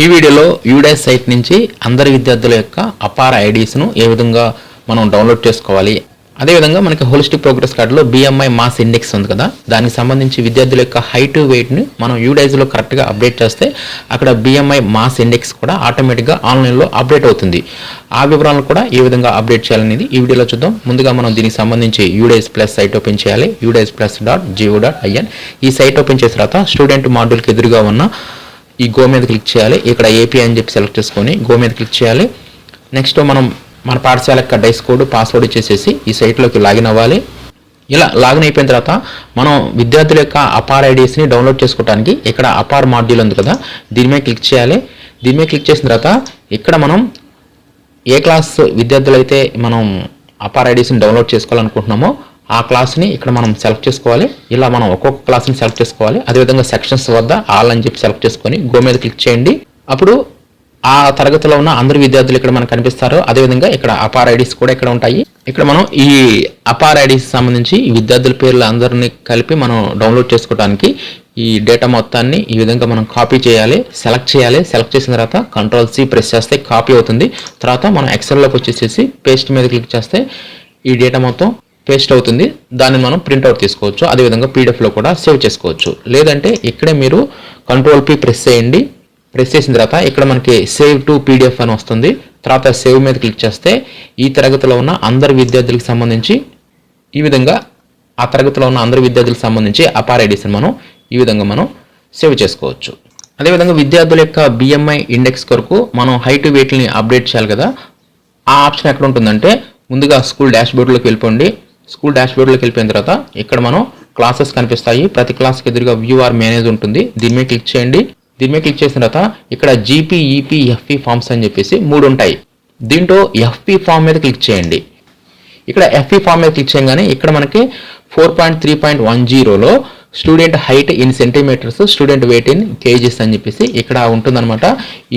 ఈ వీడియోలో UDISE site నుంచి అందరి విద్యార్థుల యొక్క అపార ఐడీస్ను ఏ విధంగా మనం డౌన్లోడ్ చేసుకోవాలి? అదేవిధంగా మనకి హోలిస్టిక్ ప్రోగ్రెస్ కార్డులో బిఎంఐ మాస్ ఇండెక్స్ ఉంది కదా? దానికి సంబంధించి విద్యార్థుల యొక్క హైట్ వెయిట్ని మనం యూడైజ్లో కరెక్ట్గా అప్డేట్ చేస్తే అక్కడ బిఎంఐ మాస్ ఇండెక్స్ కూడా ఆటోమేటిక్గా ఆన్లైన్లో అప్డేట్ అవుతుంది. ఆ వివరాలను కూడా ఏ విధంగా అప్డేట్ చేయాలనేది ఈ వీడియోలో చూద్దాం. ముందుగా మనం దీనికి సంబంధించి యూడైజ్ ప్లస్ సైట్ ఓపెన్ చేయాలి. UDISE plus dot dot IN ఈ సైట్ ఓపెన్ చేసిన తర్వాత స్టూడెంట్ మాడ్యూల్కి ఎదురుగా ఉన్న ఈ గో మీద క్లిక్ చేయాలి. ఇక్కడ ఏపీ అని చెప్పి సెలెక్ట్ చేసుకొని గో మీద క్లిక్ చేయాలి. నెక్స్ట్ మనం మన పాఠశాల యొక్క డైస్ కోడ్ పాస్వర్డ్ ఇచ్చేసేసి ఈ సైట్లోకి లాగిన్ అవ్వాలి. ఇలా లాగిన్ అయిపోయిన తర్వాత మనం విద్యార్థుల యొక్క అపార్ ఐడీస్ని డౌన్లోడ్ చేసుకోవడానికి ఇక్కడ అపార్ మాడ్యూల్ ఉంది కదా దీని మీద క్లిక్ చేయాలి. దీని మీద క్లిక్ చేసిన తర్వాత ఇక్కడ మనం ఏ క్లాస్ విద్యార్థులైతే మనం అపార్ ఐడీస్ని డౌన్లోడ్ చేసుకోవాలనుకుంటున్నామో ఆ క్లాస్ని ఇక్కడ మనం సెలెక్ట్ చేసుకోవాలి. ఇలా మనం ఒక్కొక్క క్లాస్ని సెలెక్ట్ చేసుకోవాలి. అదేవిధంగా సెక్షన్స్ వద్ద ఆల్ అని చెప్పి సెలెక్ట్ చేసుకొని గో మీద క్లిక్ చేయండి. అప్పుడు ఆ తరగతిలో ఉన్న అందరు విద్యార్థులు ఇక్కడ మనకు కనిపిస్తారు అదేవిధంగా ఇక్కడ అపార్ ఐడీస్ కూడా ఇక్కడ ఉంటాయి. ఇక్కడ మనం ఈ అపార్ ఐడీస్ సంబంధించి ఈ విద్యార్థుల పేర్లు అందరినీ కలిపి మనం డౌన్లోడ్ చేసుకోవడానికి ఈ డేటా మొత్తాన్ని ఈ విధంగా మనం కాపీ చేయాలి సెలెక్ట్ చేయాలి. సెలెక్ట్ చేసిన తర్వాత కంట్రోల్ సి ప్రెస్ చేస్తే కాపీ అవుతుంది. తర్వాత మనం ఎక్సెల్లోకి వచ్చేసేసి పేస్ట్ మీద క్లిక్ చేస్తే ఈ డేటా మొత్తం పేస్ట్ అవుతుంది. దాన్ని మనం ప్రింట్అవుట్ తీసుకోవచ్చు. అదేవిధంగా పీడిఎఫ్లో కూడా సేవ్ చేసుకోవచ్చు. లేదంటే ఇక్కడే మీరు కంట్రోల్ పి ప్రెస్ చేయండి. ప్రెస్ చేసిన తర్వాత ఇక్కడ మనకి సేవ్ టు పీడిఎఫ్ అని వస్తుంది. తర్వాత సేవ్ మీద క్లిక్ చేస్తే ఈ తరగతిలో ఉన్న అందరి విద్యార్థులకు సంబంధించి ఈ విధంగా ఆ తరగతిలో ఉన్న అందరి విద్యార్థులకు సంబంధించి అపార్ ఐడీస్ని మనం ఈ విధంగా మనం సేవ్ చేసుకోవచ్చు. అదేవిధంగా విద్యార్థుల యొక్క బిఎంఐ ఇండెక్స్ కొరకు మనం హైట్ వెయిట్ని అప్డేట్ చేయాలి కదా. ఆ ఆప్షన్ ఎక్కడ ఉంటుందంటే ముందుగా స్కూల్ డాష్ బోర్డ్లోకి వెళ్ళిపోండి. స్కూల్ డాష్ బోర్డ్లోకి వెళ్ళిపోయిన తర్వాత ఇక్కడ మనం క్లాసెస్ కనిపిస్తాయి. ప్రతి క్లాస్కి ఎదురుగా వ్యూ ఆర్ మేనేజ్ ఉంటుంది. దీని మీద క్లిక్ చేయండి. దీని మీద క్లిక్ చేసిన తర్వాత ఇక్కడ జీపీ ఈపీ ఎఫ్పి ఫామ్స్ అని చెప్పేసి మూడు ఉంటాయి. దీంట్లో ఎఫ్పి ఫామ్ మీద క్లిక్ చేయండి. ఇక్కడ ఎఫ్ఈ ఫామ్ మీద క్లిక్ చేయగానే ఇక్కడ మనకి four point three point one జీరోలో student height in centimetres student weight in kgs అని చెప్పేసి ఇక్కడ ఉంటుందన్నమాట.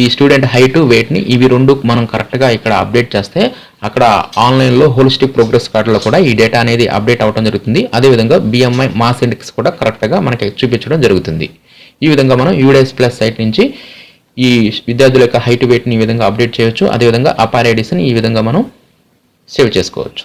ఈ స్టూడెంట్ హైట్ వెయిట్ని ఇవి రెండు మనం కరెక్ట్గా ఇక్కడ అప్డేట్ చేస్తే అక్కడ ఆన్లైన్లో హోలిస్టిక్ ప్రోగ్రెస్ కార్డులో కూడా ఈ డేటా అనేది అప్డేట్ అవ్వడం జరుగుతుంది. అదేవిధంగా బిఎంఐ మాస్ ఇండెక్స్ కూడా కరెక్ట్గా మనకి చూపించడం జరుగుతుంది. ఈ విధంగా మనం యూడైస్ ప్లస్ సైట్ నుంచి ఈ విద్యార్థుల యొక్క హైట్ వెయిట్ని ఈ విధంగా అప్డేట్ చేయొచ్చు. అదేవిధంగా అపార్ ఐడీస్ని ఈ విధంగా మనం సేవ్ చేసుకోవచ్చు.